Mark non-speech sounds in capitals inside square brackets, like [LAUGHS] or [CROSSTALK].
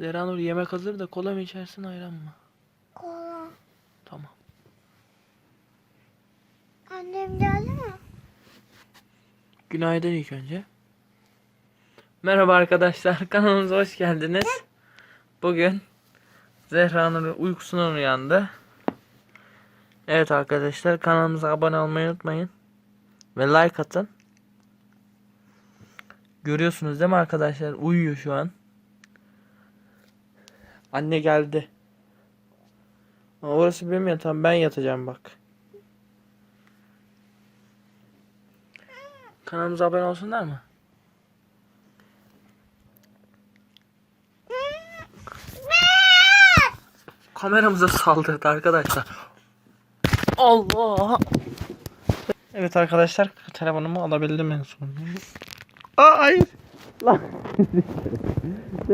Zeranur yemek hazır da kola mı içersin ayran mı? Kola. Tamam. Annem geldi mi? Günaydın ilk önce. Merhaba arkadaşlar [LAUGHS] kanalımıza hoş geldiniz. Bugün Zehra Nur uykusundan uyandı. Evet arkadaşlar kanalımıza abone olmayı unutmayın. Ve like atın. Görüyorsunuz değil mi arkadaşlar? Uyuyor şu an. Anne geldi. Ama orası benim yatağım. Ben yatacağım bak. Kanalımıza abone olsunlar mı? Kameramıza saldırdı arkadaşlar. Allah. Evet arkadaşlar telefonumu alabildim en sonunda. Aa hayır. Lan. [LAUGHS]